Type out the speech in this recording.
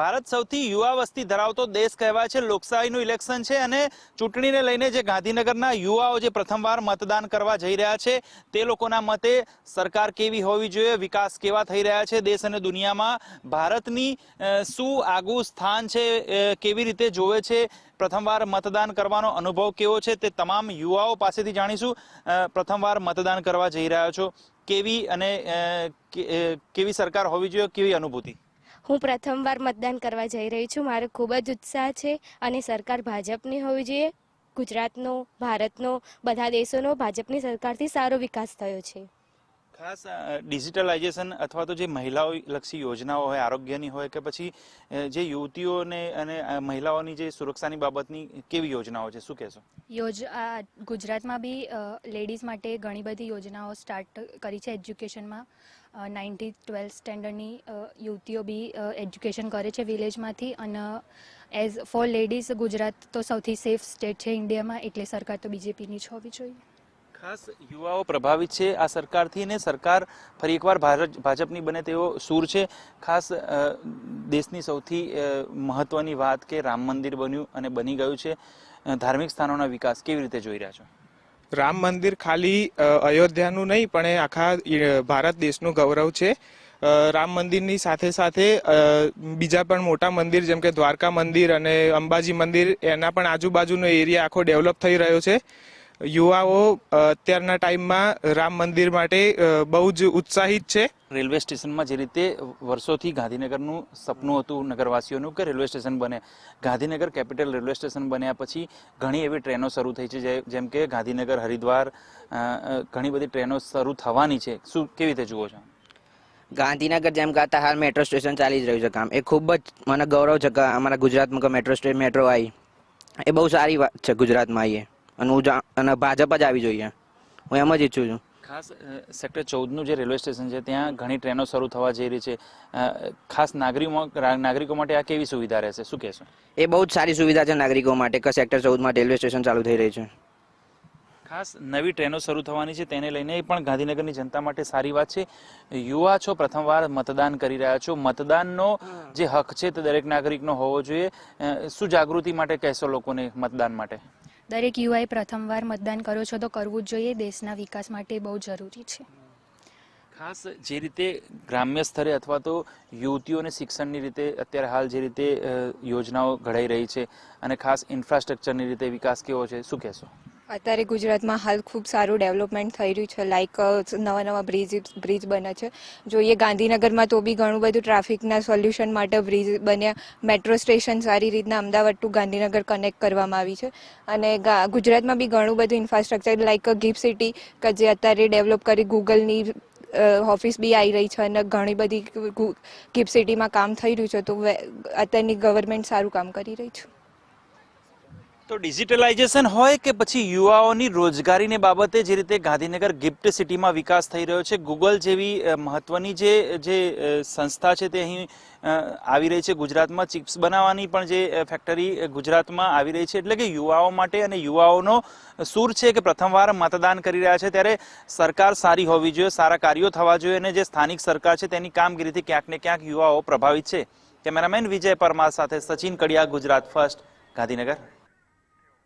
ભારત સૌથી યુવા વસ્તી ધરાવતો દેશ કહેવાય છે. લોકશાહીનું ઇલેક્શન છે અને ચૂંટણીને લઈને જે ગાંધીનગરના યુવાઓ જે પ્રથમવાર મતદાન કરવા જઈ રહ્યા છે, તે લોકોના મતે સરકાર કેવી હોવી જોઈએ, વિકાસ કેવા થઈ રહ્યા છે, દેશ અને દુનિયામાં ભારતની શું આગવું સ્થાન છે કેવી રીતે જોવે છે, પ્રથમવાર મતદાન કરવાનો અનુભવ કેવો છે, તે તમામ યુવાઓ પાસેથી જાણીશું. પ્રથમવાર મતદાન કરવા જઈ રહ્યા છો. કેવી અને કેવી સરકાર હોવી જોઈએ, કેવી અનુભૂતિ? હું પ્રથમવાર મતદાન કરવા જઈ રહી છું. મારો ખૂબ જ ઉત્સાહ છે અને સરકાર ભાજપની હોવી જોઈએ. ગુજરાતનો ભારતનો બધા દેશોનો ભાજપની સરકારથી સારો વિકાસ થયો છે. ખાસ ડિજિટલાઇઝેશન અથવા તો જે મહિલાઓ લક્ષી યોજનાઓ હોય આરોગ્યની હોય કે પછી જે યુવતીઓને અને મહિલાઓની જે સુરક્ષાની બાબતની કેવી યોજનાઓ છે? શું કહેશો? યોજ ગુજરાતમાં બી લેડીઝ માટે ઘણી બધી યોજનાઓ સ્ટાર્ટ કરી છે એજ્યુકેશનમાં. નાઇન્ટી ટ્વેલ્થ સ્ટેન્ડર્ડની યુવતીઓ બી એજ્યુકેશન કરે છે વિલેજમાંથી અને એઝ ફોર લેડીઝ ગુજરાત તો સૌથી સેફ સ્ટેટ છે ઇન્ડિયામાં, એટલે સરકાર તો બીજેપીની જ હોવી જોઈએ. ખાસ યુવાઓ પ્રભાવિત છે આ સરકારથી ને સરકાર ફરી એકવાર ભારત, ભાજપની બને તેવો સૂર છે. ખાસ દેશની સૌથી મહત્વની વાત કે રામ મંદિર બન્યું અને બની ગયું છે. ધાર્મિક સ્થાનોના વિકાસ કેવી રીતે જોઈ રહ્યા છો? રામ મંદિર ખાલી અયોધ્યાનું નહીં, પણ એ આખા ભારત દેશનું ગૌરવ છે. રામ મંદિરની સાથે સાથે બીજા પણ મોટા મંદિર જેમ કે દ્વારકા મંદિર અને અંબાજી મંદિર, એના પણ આજુબાજુનો એરિયા આખો ડેવલપ થઈ રહ્યો છે. યુવાઓ અત્યારના ટાઈમમાં રામ મંદિર માટે બહુ જ ઉત્સાહિત છે. રેલવે સ્ટેશનમાં જે રીતે વર્ષોથી ગાંધીનગરનું સપનું હતું નગરવાસીઓનું કે રેલવે સ્ટેશન બને. ગાંધીનગર કેપિટલ રેલવે સ્ટેશન બન્યા પછી ઘણી એવી ટ્રેનો શરૂ થઈ છે જેમ કે ગાંધીનગર હરિદ્વાર ઘણી બધી ટ્રેનો શરૂ થવાની છે. શું કેવી રીતે જુઓ છો? ગાંધીનગર જેમ ગાતા હાલ મેટ્રો સ્ટેશન ચાલી જ રહ્યું છે કામ. એ ખૂબ જ મને ગૌરવ છે કે અમારા ગુજરાતમાં મેટ્રો સ્ટેશન મેટ્રો આવી એ બહુ સારી વાત છે ગુજરાતમાં આવી અને હું અને ભાજપ જ આવી જોઈએ. હું એમ જ ઈચ્છું છું. ખાસ સેક્ટર ચૌદનું જે રેલવે સ્ટેશન છે ત્યાં ઘણી ટ્રેનો શરૂ થવા જઈ રહી છે. ખાસ નાગરિકો નાગરિકો માટે આ કેવી સુવિધા રહેશે? શું કહેશો? એ બહુ જ સારી સુવિધા છે નાગરિકો માટે કે સેક્ટર ચૌદમાં રેલવે સ્ટેશન ચાલુ થઈ રહ્યું છે. ખાસ નવી ટ્રેનો શરૂ થવાની છે તેને લઈને પણ ગાંધીનગરની જનતા માટે સારી વાત છે. યુવા છો પ્રથમવાર મતદાન કરી રહ્યા છો. મતદાનનો જે હક છે તે દરેક નાગરિકનો હોવો જોઈએ. શું જાગૃતિ માટે કહેશો લોકોને મતદાન માટે? દરેક યુવાએ પ્રથમવાર મતદાન કરો છો તો કરવું જ જોઈએ. દેશના વિકાસ માટે બહુ જરૂરી છે. ખાસ જે રીતે ગ્રામ્ય સ્તરે અથવા તો યુવતીઓને શિક્ષણની રીતે અત્યારે હાલ જે રીતે યોજનાઓ ઘડાઈ રહી છે અને ખાસ ઇન્ફ્રાસ્ટ્રક્ચરની રીતે વિકાસ કેવો છે, શું કહેશો? અત્યારે ગુજરાતમાં હાલ ખૂબ સારું ડેવલપમેન્ટ થઈ રહ્યું છે. લાઈક નવા નવા બ્રિજ બ્રિજ બને છે. જોઈએ ગાંધીનગરમાં તો બી ઘણું બધું ટ્રાફિકના સોલ્યુશન માટે બ્રિજ બન્યા. મેટ્રો સ્ટેશન સારી રીતના અમદાવાદ ટુ ગાંધીનગર કનેક્ટ કરવામાં આવી છે. અને ગુજરાતમાં બી ઘણું બધું ઇન્ફ્રાસ્ટ્રક્ચર લાઈક ગિફ્ટ સિટી કે જે અત્યારે ડેવલપ કરી ગૂગલની ઓફિસ બી આવી રહી છે અને ઘણી બધી ગિફ્ટ સિટીમાં કામ થઈ રહ્યું છે. તો અત્યારની ગવર્મેન્ટ સારું કામ કરી રહી છે. તો ડિજિટલાઇઝેશન હોય કે પછી યુવાઓની રોજગારીને બાબતે જે રીતે ગાંધીનગર ગિફ્ટ સિટીમાં વિકાસ થઈ રહ્યો છે, ગૂગલ જેવી મહત્વની જે જે સંસ્થા છે તે અહીં આવી રહી છે ગુજરાતમાં. ચિપ્સ બનાવવાની પણ જે ફેક્ટરી ગુજરાતમાં આવી રહી છે. એટલે કે યુવાઓ માટે અને યુવાઓનો સૂર છે કે પ્રથમવાર મતદાન કરી રહ્યા છે. ત્યારે સરકાર સારી હોવી જોઈએ, સારા કાર્યો થવા જોઈએ અને જે સ્થાનિક સરકાર છે તેની કામગીરીથી ક્યાંક ને ક્યાંક યુવાઓ પ્રભાવિત છે. કેમેરામેન વિજય પરમાર સાથે સચિન કડિયા, ગુજરાત ફર્સ્ટ, ગાંધીનગર.